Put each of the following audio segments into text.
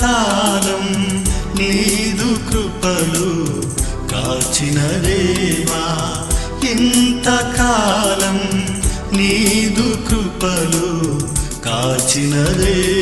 కాలం నీదు కృపలు కాచిన దేవా ఇంతకాలం నీదు కృపలు కాచిన దేవా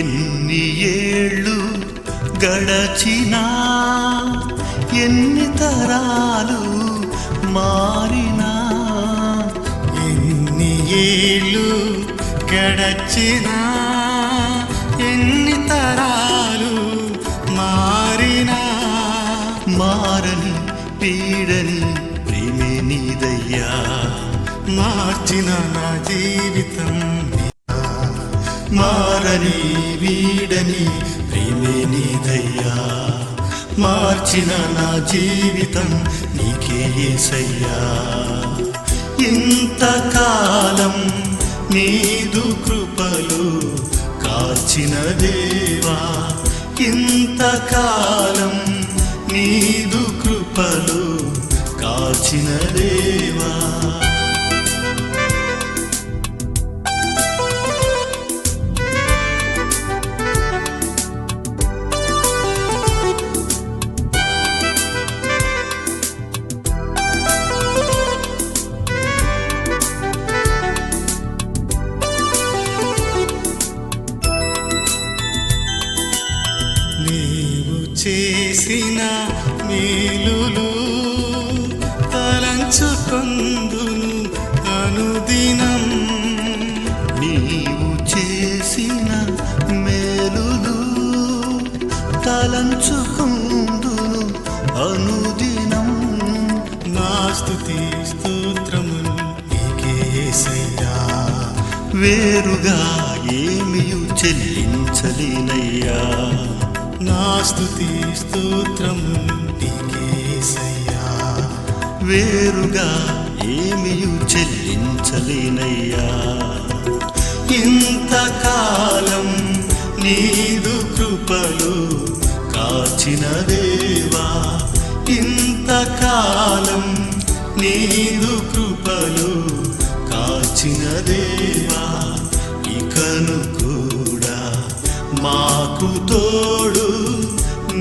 ఎన్ని ఏళ్ళు గడచినా ఎన్ని తరాలు మారినా ఎన్ని ఏళ్ళు గడచినా ఎన్ని తరాలు మారినా. మారని పీడని ప్రేమే నీదయ్యా మార్చిన నా జీవితం మారని వీడని ప్రేమే నీదయ్యా మార్చిన నా జీవితం నీకే ఏసయ్యా ఇంతకాలం నీదు కృపలు కాచిన దేవా ఇంతకాలం చేసిన మేలులు తలంచుకొందును అనుదినం. నీవు చేసిన మేలులు తలంచుకొందును అనుదినం. నా స్తుతి స్తోత్రములు నీకే వేరుగా ఏమియు చెల్లించలేనయ్యా. నా స్తుతి స్తోత్రములు వేరుగా ఏమియు చెల్లించలేనయ్యా. ఇంతకాలం నీదు కృపలు కాచిన దేవా. ఇంతకాలం నీదు కృపలు కాచిన దేవా. ఇకను కూడా మాకు తో